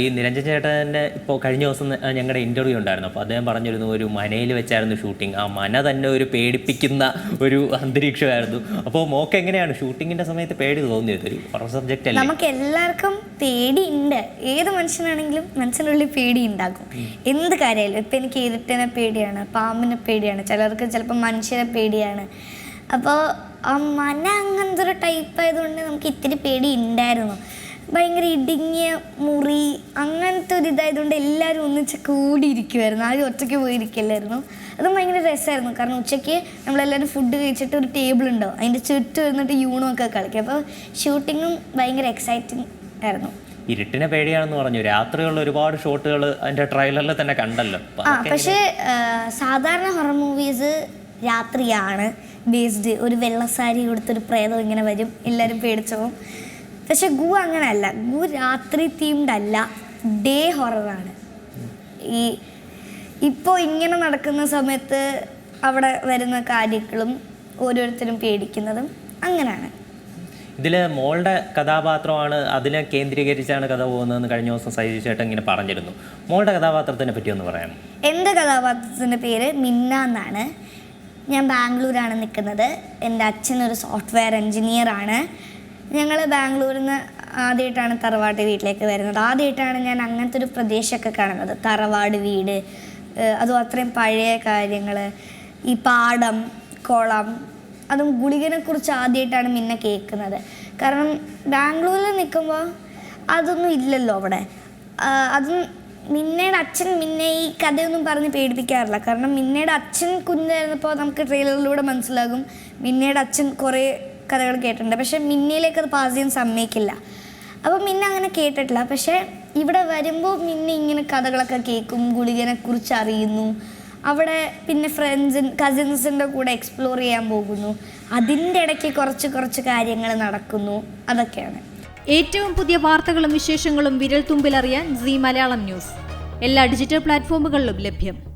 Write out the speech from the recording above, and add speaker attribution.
Speaker 1: ഈ നിരഞ്ജൻ ചേട്ടന്റെ ഇപ്പോൾ കഴിഞ്ഞ ദിവസം ഞങ്ങളുടെ ഇന്റർവ്യൂ ഉണ്ടായിരുന്നു. അപ്പോൾ അദ്ദേഹം പറഞ്ഞിരുന്നു ഒരു മനയിൽ വെച്ചായിരുന്നു ഷൂട്ടിംഗ് ആ മന തന്നെ ഒരു പേടിപ്പിക്കുന്ന ഒരു അന്തരീക്ഷമായിരുന്നു. അപ്പോൾ മോക്ക് എങ്ങനെയാണ് ഷൂട്ടിങ്ങിന്റെ സമയത്ത് പേടി തോന്നിയത്? ഒരു ഹൊറർ സബ്ജക്റ്റ് അല്ല?
Speaker 2: നമുക്ക് എല്ലാവർക്കും പേടിയുണ്ട്. ഏത് മനുഷ്യനാണെങ്കിലും മനസ്സിനുള്ളിൽ പേടി ഉണ്ടാകും. എന്ത് കാര്യമായാലും ഇപ്പം എനിക്ക് ഇരുട്ടിനെ പേടിയാണ് പാമ്പിനെ പേടിയാണ് ചിലർക്ക് ചിലപ്പോൾ മനുഷ്യനെ പേടിയാണ്. അപ്പോൾ ആ മന അങ്ങനത്തെ ഒരു ടൈപ്പ് ആയതുകൊണ്ട് നമുക്ക് ഇത്തിരി പേടി ഉണ്ടായിരുന്നു. ഭയങ്കര ഇടുങ്ങിയ മുറി അങ്ങനത്തെ ഒരു ഇതായതുകൊണ്ട് എല്ലാവരും ഒന്നിച്ച് കൂടിയിരിക്കുമായിരുന്നു ആരും ഒറ്റയ്ക്ക് പോയിരിക്കില്ലായിരുന്നു. അതും ഭയങ്കര രസമായിരുന്നു. കാരണം ഉച്ചയ്ക്ക് നമ്മളെല്ലാവരും ഫുഡ് കഴിച്ചിട്ട് ഒരു ടേബിൾ ഉണ്ടാവും അതിന്റെ ചുറ്റും ഇരുന്നിട്ട് യൂണോ ഒക്കെ കളിക്കും. അപ്പോൾ ഷൂട്ടിങ്ങും ഭയങ്കര എക്സൈറ്റിംഗ് ആയിരുന്നു.
Speaker 1: ഇരുട്ടിനെ പേടിയാണെന്ന് പറഞ്ഞു. രാത്രിയുള്ള ഒരുപാട് ഷോട്ടുകൾ അതിന്റെ ട്രെയിലറിൽ തന്നെ കണ്ടല്ലോ.
Speaker 2: ആ പക്ഷേ സാധാരണ ഹൊറർ മൂവീസ് രാത്രിയാണ് ബേസ്ഡ് ഒരു വെള്ളസാരി കൊടുത്തൊരു പ്രേതം ഇങ്ങനെ വരും. എല്ലാവരും പേടിച്ചു പോകും പക്ഷെ ഗു അങ്ങനെയല്ല. ഗു രാത്രി തീംഡ് അല്ല. ഡേ ഹൊററാണ് ഈ ഇപ്പോൾ ഇങ്ങനെ നടക്കുന്ന സമയത്ത് അവിടെ വരുന്ന കാര്യങ്ങളും ഓരോരുത്തരും പേടിക്കുന്നതും അങ്ങനെയാണ്.
Speaker 1: ഇതിൽ മോളുടെ കഥാപാത്രമാണ് അതിനെ കേന്ദ്രീകരിച്ചാണ് കഥ പോകുന്നതെന്ന് കഴിഞ്ഞ ദിവസം സൈജി ചേട്ടൻ ഇങ്ങനെ പറഞ്ഞിരുന്നു. മോളുടെ കഥാപാത്രത്തിനെ പറ്റി ഒന്ന് പറയാം
Speaker 2: എന്റെ കഥാപാത്രത്തിന്റെ പേര് മിന്ന എന്നാണ്. ഞാൻ ബാംഗ്ലൂരാണ് നിൽക്കുന്നത്. എന്റെ അച്ഛൻ ഒരു സോഫ്റ്റ്വെയർ എൻജിനീയർ ആണ്. ഞങ്ങൾ ബാംഗ്ലൂരിൽ നിന്ന് ആദ്യമായിട്ടാണ് തറവാട്ട് വീട്ടിലേക്ക് വരുന്നത്. ആദ്യമായിട്ടാണ് ഞാൻ അങ്ങനത്തെ ഒരു പ്രദേശമൊക്കെ കാണുന്നത്. തറവാട് വീട് അതും അത്രയും പഴയ കാര്യങ്ങൾ ഈ പാടം കുളം അതും ഗുളികനെക്കുറിച്ച് ആദ്യമായിട്ടാണ് മിന്ന കേൾക്കുന്നത്. കാരണം ബാംഗ്ലൂരിൽ നിൽക്കുമ്പോൾ അതൊന്നും ഇല്ലല്ലോ അവിടെ. അതും മിന്നയുടെ അച്ഛൻ മിന്നെ ഈ കഥയൊന്നും പറഞ്ഞ് പേടിപ്പിക്കാറില്ല. കാരണം മിന്നയുടെ അച്ഛൻ കുഞ്ഞായിരുന്നപ്പോൾ നമുക്ക് ട്രെയിലറിലൂടെ മനസ്സിലാകും. മിന്നയുടെ അച്ഛൻ കുറേ കഥകൾ കേട്ടിട്ടുണ്ട്. പക്ഷേ മിന്നിയിലേക്ക് അത് പാസ് ചെയ്യാൻ സമ്മതിക്കില്ല. അപ്പോൾ മിന്ന അങ്ങനെ കേട്ടിട്ടില്ല. പക്ഷേ ഇവിടെ വരുമ്പോൾ മിന്ന ഇങ്ങനെ കഥകളൊക്കെ കേൾക്കും ഗുളികനെ കുറിച്ച് അറിയുന്നു. അവിടെ പിന്നെ ഫ്രണ്ട്സിൻ കസിൻസിന്റെ കൂടെ എക്സ്പ്ലോർ ചെയ്യാൻ പോകുന്നു. അതിന്റെ ഇടയ്ക്ക് കുറച്ച് കുറച്ച് കാര്യങ്ങൾ നടക്കുന്നു. അതൊക്കെയാണ്.
Speaker 3: ഏറ്റവും പുതിയ വാർത്തകളും വിശേഷങ്ങളും വിരൽ തുമ്പിലറിയാൻ സി മലയാളം ന്യൂസ്. എല്ലാ ഡിജിറ്റൽ പ്ലാറ്റ്ഫോമുകളിലും ലഭ്യം.